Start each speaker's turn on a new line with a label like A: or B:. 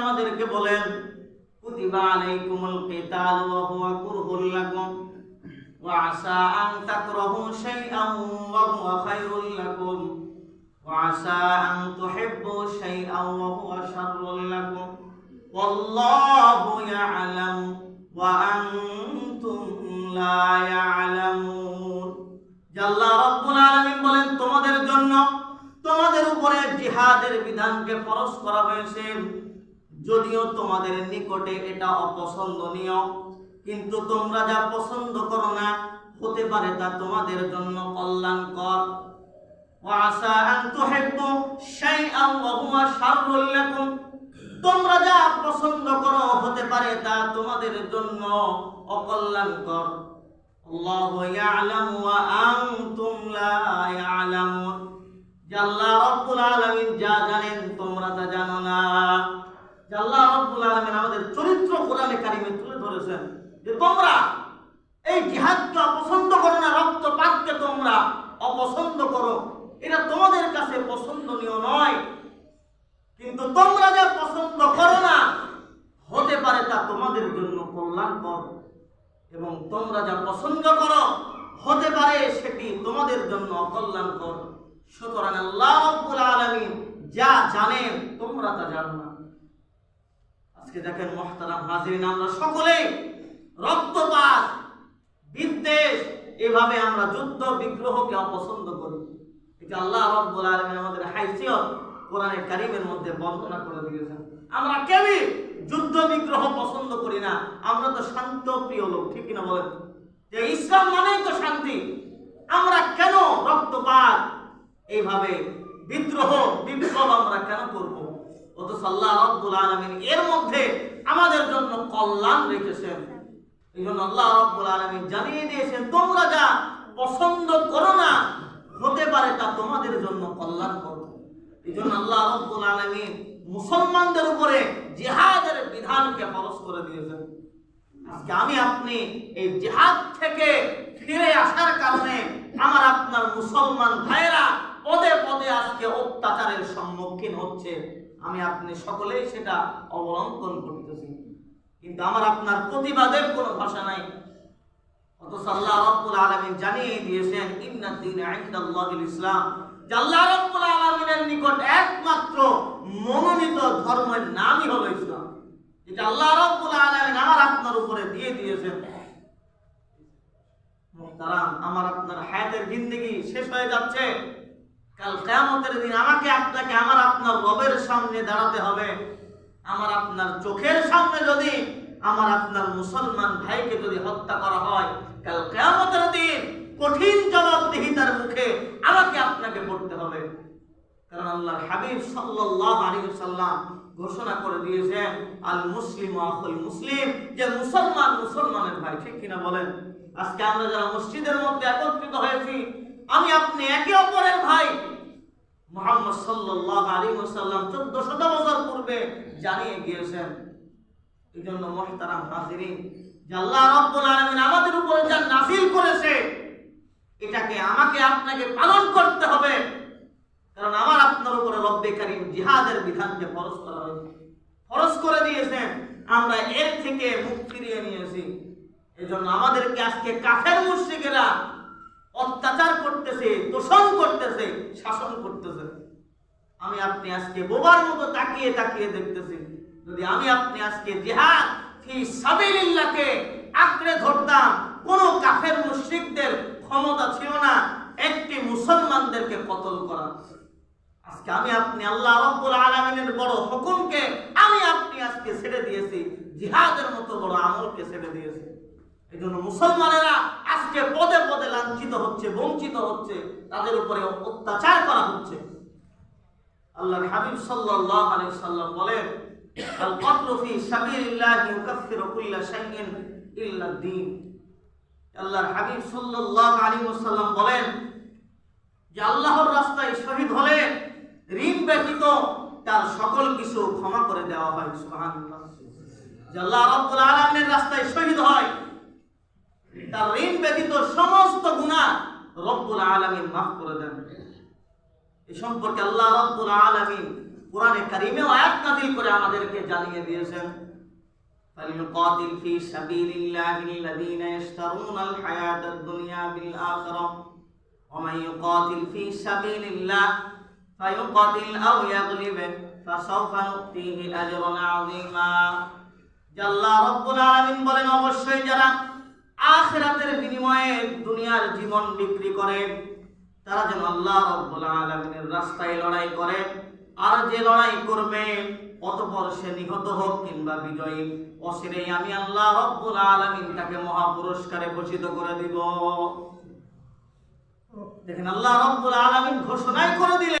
A: আমাদেরকে বলেন বলেন তোমাদের জন্য তোমাদের উপরে জিহাদের বিধানকে ফরজ করা হয়েছে। যদিও তোমাদের নিকটে এটা অপছন্দনীয়, কিন্তু তোমরা যা পছন্দ করো না, হতে পারে তা তোমাদের জন্য কল্যাণকর। ওয়াসা আন তুহিব্বু শাইআন ওয়া হুয়া তোমরা যা পছন্দ করো, হতে পারে তা তোমাদের জন্য অকল্যাণকর। আল্লাহু ইয়ালামু ওয়া ধরেছেন যে তোমরা এই জিহাদকে অপছন্দ করো না, রক্তপাতকে তোমরা অপছন্দ করো। এটা তোমাদের কাছে পছন্দনীয় নয়। কিন্তু তোমরা যা পছন্দ করো না, হতে পারে তা তোমাদের জন্য কল্যাণকর। এবং তোমরা যা পছন্দ করো, হতে পারে সেটি তোমাদের জন্য অকল্যাণকর আল্লাহ রাব্বুল আলামিন যা জানেন তোমরা তা জানো না আজকে দেখেন মহতারাম হাজিরিন, আমরা সকলে রক্তপাত, বিদ্বেষ, এভাবে আমরা যুদ্ধ বিগ্রহকে অপছন্দ করি। এটা আল্লাহ রাব্বুল আলামিন আমাদের হাইসিয়ত কোরআনের কারিমের মধ্যে বর্ণনা করে দিয়েছেন। আমরা কেউই যুদ্ধ বিগ্রহ পছন্দ করি না। আমরা তো শান্ত প্রিয় লোক, ঠিক কিনা বলেন? যে ইসলাম মানেই তো শান্তি। আমরা কেন রক্তপাত এইভাবে বিদ্রোহ, বিপ্লব আমরা কেন করব? অথচ আল্লাহ রব্বুল আলামিন, এর মধ্যে আমাদের জন্য কল্যাণ রেখেছেন। এই জন্য আল্লাহ রব্বুল আলামিন জানিয়ে দিয়েছেন, তোমরা যা পছন্দ করো না, হতে পারে তা তোমাদের জন্য কল্যাণ করো এই জন্য আল্লাহ রব্বুল আলামিন মুসলমানদের উপরে জিহাদের বিধানকে ফরজ করে দিয়েছেন। আজকে আমি আপনি এই জেহাদ থেকে ফিরে আসার কারণে আমার আপনার মুসলমান ভাইয়েরা পদে পদে আজকে অত্যাচারের সম্মুখীন হচ্ছে। আমি আপনি সকলেই সেটা অবলম্বন করতেছি। কিন্তু আমার আপনার প্রতিবাদের কোনো ভাষা নাই। অথচ আল্লাহ রাব্বুল আলামিন জানিয়ে দিয়েছেন ইন্নাদ দীন ইনদাল্লাহিল ইসলাম। যে আল্লাহ রাব্বুল আলামিনের নিকট একমাত্র মনোনীত ধর্মের নামই হলো ইসলাম। যেটা আল্লাহ রাব্বুল আলামিন আমার আপনার উপরে দিয়ে দিয়েছেন। আমার আপনার হায়াতের জিন্দেগি শেষ হয়ে যাচ্ছে। কাল কিয়ামতের দিন আমাকে আপনাকে আমার আপনার রবের সামনে দাঁড়াতে হবে। আমার আপনার চোখের সামনে যদি আমার আপনার মুসলমান ভাইকে যদি হত্যা করা হয়, কাল কিয়ামতের দিন কঠিন জবাবদিহিতার মুখে আমাকে আপনাকে পড়তে হবে। কারণ আল্লাহর হাবিব সাল্লাল্লাহু আলাইহি সাল্লাম ঘোষণা করে দিয়েছেন, আল মুসলিম আখুল মুসলিম, যে মুসলমান মুসলমানের ভাই, ঠিক কিনা বলেন? আজকে আমরা যারা মসজিদের মধ্যে একত্রিত আমি আপনি একে অপরের ভাই। মুহাম্মদ সাল্লাল্লাহু আলাইহি চোদ্দ 1400 বছর পূর্বে জানিয়ে গিয়েছেন এই জন্য মুহতারাম হাজিরিন, যে আল্লাহ রাব্বুল আলামিন আমাদের উপরে যা নাযিল করেছে, এটাকে আমাকে আপনাকে পালন করতে হবে। কারণ আমার আপনার উপরে রব্বে কারীম জিহাদের বিধানকে ফরজ করা হয়েছে, ফরজ করে দিয়েছেন, আমরা এর থেকে মুখ ফিরিয়ে নিয়েছি। এজন্য আমাদেরকে আজকে কাফের মুশরিকেরা অত্যাচার করতেছে, দোষণ করতেছে, শাসন করতেছে। আমি আপনি আজকে বোবার মতো তাকিয়ে তাকিয়ে দেখতেছি, যদি আমি আপনি আজকে জিহাদ ফি সাবিলিল্লাহকে আঁকড়ে ধরতাম, কোন কাফের মুশরিকদের ক্ষমতা ছিল না, একটি মুসলমানদেরকে কতল করা আজকে আমি আপনি আল্লাহ রব্বুল আলামিনের বড় হুকুমকে আমি আপনি আজকে ছেড়ে দিয়েছি, জিহাদের মতো বড় আমলকে ছেড়ে দিয়েছি। এই জন্য মুসলমানেরা আজকে পদে পদে লাঞ্ছিত হচ্ছে, বঞ্চিত হচ্ছে, তাদের উপরে অত্যাচার করা হচ্ছে। আল্লাহর হাবিব সাল্লাল্লাহু আলাইহি সাল্লাম বলেন, আল যে আল্লাহর রাস্তায় শহীদ হলে ঋণ ব্যতীত তার সকল কিছু ক্ষমা করে দেওয়া শহীদ হয় তার ঋণ ব্যতীত সমস্ত গুনাহ রব্বুল আলামিন মাফ করে দেন এ সম্পর্কে আল্লাহ রব্বুল আলামিন কোরআনে কারিমে আয়াত নাযিল করে আমাদেরকে জানিয়ে দিয়েছেন فليقاتل في سبيل الله الذين يشترون الحياة الدنيا بالآخرة ومن يقاتل في سبيل الله فيقاتل أو يغلب فسوف نؤتيه أجرا عظيما জাল্লা রব্বুল আলামিন বলেন অবশ্যই যারা আখিরাতের বিনিময়ে দুনিয়ার জীবন বিক্রি করে, তারা যেন আল্লাহ রব্বুল আলমিনের রাস্তায় লড়াই করে। আর যে লড়াই করবে, অতপর সে নিহত হোক কিংবা বিজয়ী। অসিরে আমি আল্লাহ রব্বুল আলমিন তাকে মহাপুরস্কারে ঘোষিত করে দিব। দেখেন আল্লাহ রব্বুল আলমিন ঘোষণাই করে দিলেন।